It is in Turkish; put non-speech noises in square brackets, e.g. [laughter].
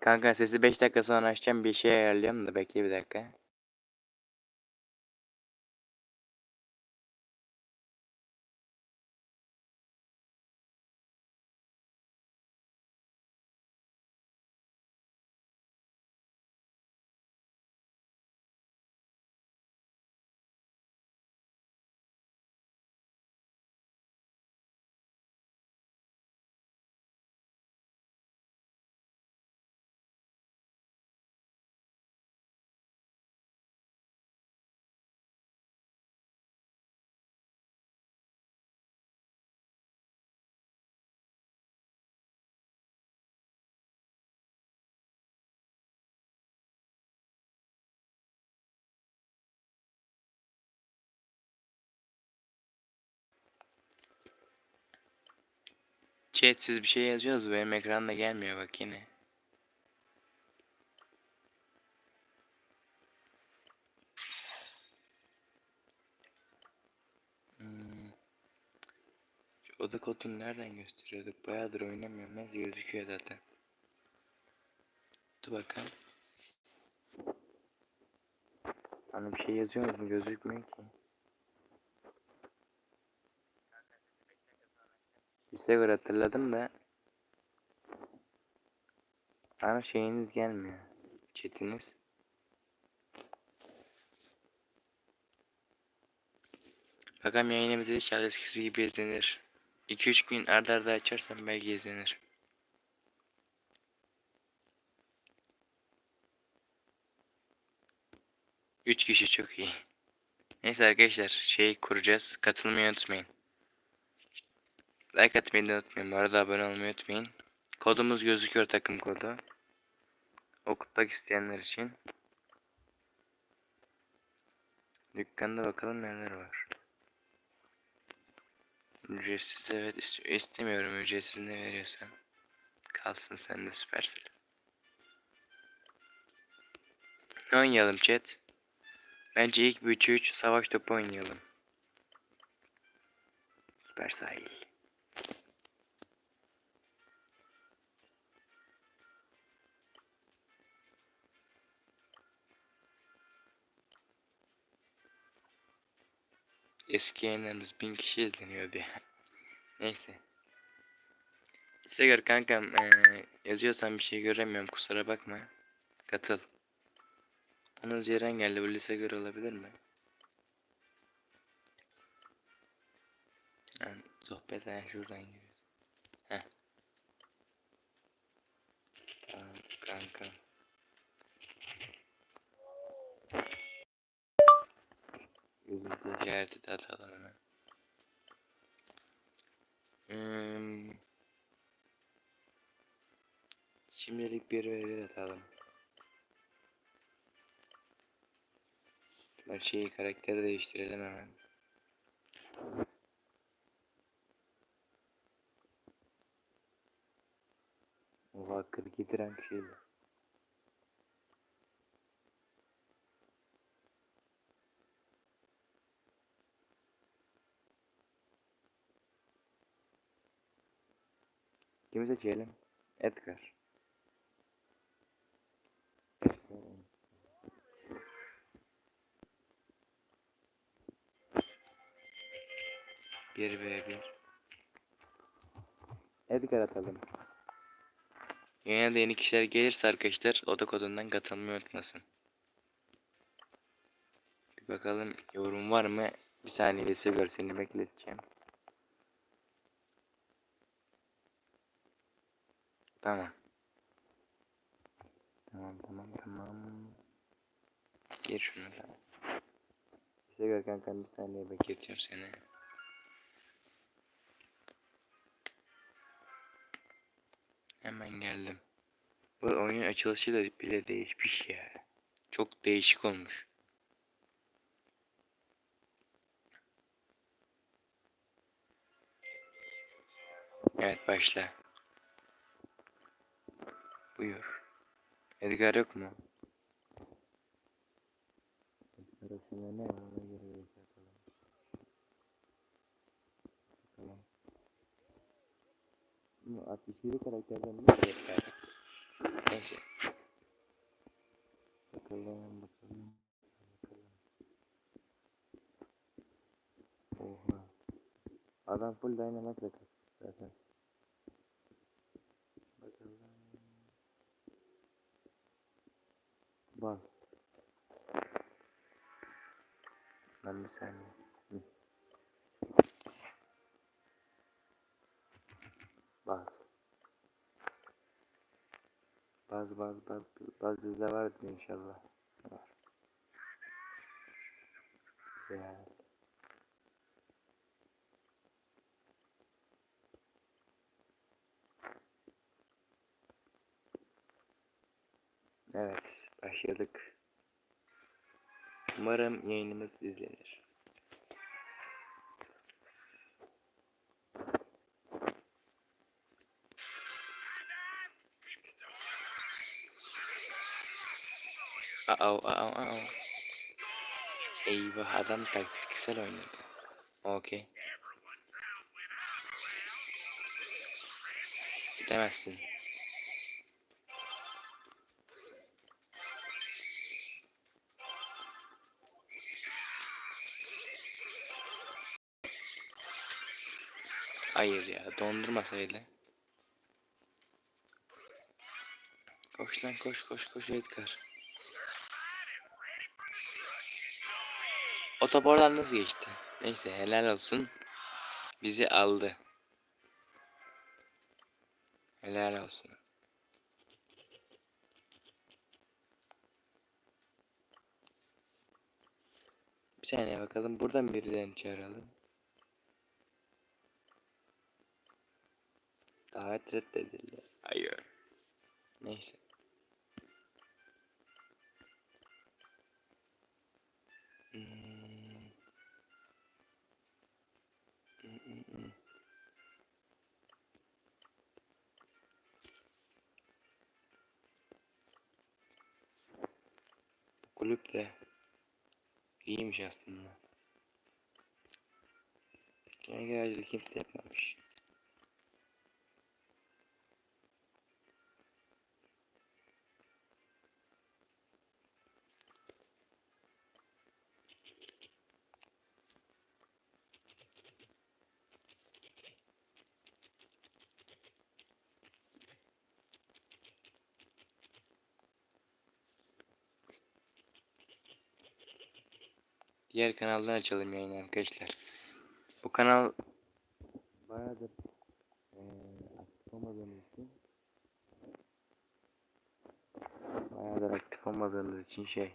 Kanka sesi 5 dakika sonra açacağım bir şey ayarlıyorum da bekle bir dakika. Chat siz bir şey yazıyorsunuz benim ekranda gelmiyor bak yine. Hmm. Şu oda kodunu nereden gösteriyorduk? Bayağıdır oynamıyorum. Neyse gözüküyor zaten. Dur bakalım. Hani bir şey yazıyorsunuz mu gözükmüyor ki. Göre hatırladım da. Ama şeyiniz gelmiyor. Chatiniz. Bakalım yayınımızı inşallah eskisi gibi izlenir. 2-3 gün arda arda açarsam belki izlenir. Üç kişi çok iyi. Neyse arkadaşlar şey kuracağız. Katılmayı unutmayın. Like atmayı da unutmayın. Bu arada abone olmayı unutmayın. Kodumuz gözüküyor takım kodu. Okutmak isteyenler için. Dükkanda bakalım neler var. Ücretsiz evet ist- istemiyorum ücretsiz ne veriyorsan. Kalsın sen de süpersin. Ne oynayalım chat? Bence ilk bir 3 savaş topu oynayalım. Süper sahil. Eski yayınlarımız bin kişi izleniyordu [laughs] ya. Neyse. Size göre kankam eee, yazıyorsan bir şey göremiyorum kusura bakma. Katıl. Onun Ceren geldi bu lise göre olabilir mi? Yani sohbet şuradan giriyor. Heh. Tamam kanka. Atalım hemen. Hmm. Şimdilik bir bir atalım. Bak şeyi karakteri değiştirelim hemen. Oha 42 rank şeydi. Kimi seçelim? Edgar. Bir ve bir. Edgar atalım. Yine de yeni kişiler gelirse arkadaşlar oda kodundan katılmayı unutmasın. Bir bakalım yorum var mı? Bir saniye size görseni bekleteceğim. Tamam. Tamam tamam tamam. Gir şunu tamam. Size gör kanka bir saniye bekleteceğim seni. Hemen geldim. Bu oyunun açılışı da bile değişmiş ya. Çok değişik olmuş. Evet başla. Buyur. Edgar yok mu? Edgar aslında ne var ona göre yapalım. Bakalım. Bu 67 karakterden ne Edgar? Neyse. Bakalım bakalım. bakalım. Oha. Adam full dynamite zaten. Bal. Lan bir saniye. Baz. Baz baz baz baz bizde vardır inşallah. Var. Güzel. Evet, başladık. Umarım yayınımız izlenir. Aa, aa, aa. Eyvah adam taktiksel oynadı. Okey. Gidemezsin. Hayır ya dondurmasaydı. Koş lan koş koş koş Edgar. Otobordan nasıl geçti? Neyse helal olsun. Bizi aldı. Helal olsun. Bir saniye bakalım buradan birilerini çağıralım. Davet reddedildi. Hayır. Neyse. Hmm. Hmm, hmm, hmm. Kulüp de iyiymiş aslında. Gene geldi kimse yapmamış. Diğer kanaldan açalım yayını arkadaşlar. Bu kanal bayağıdır eee aktif olmadığımız için bayağıdır aktif olmadığımız için şey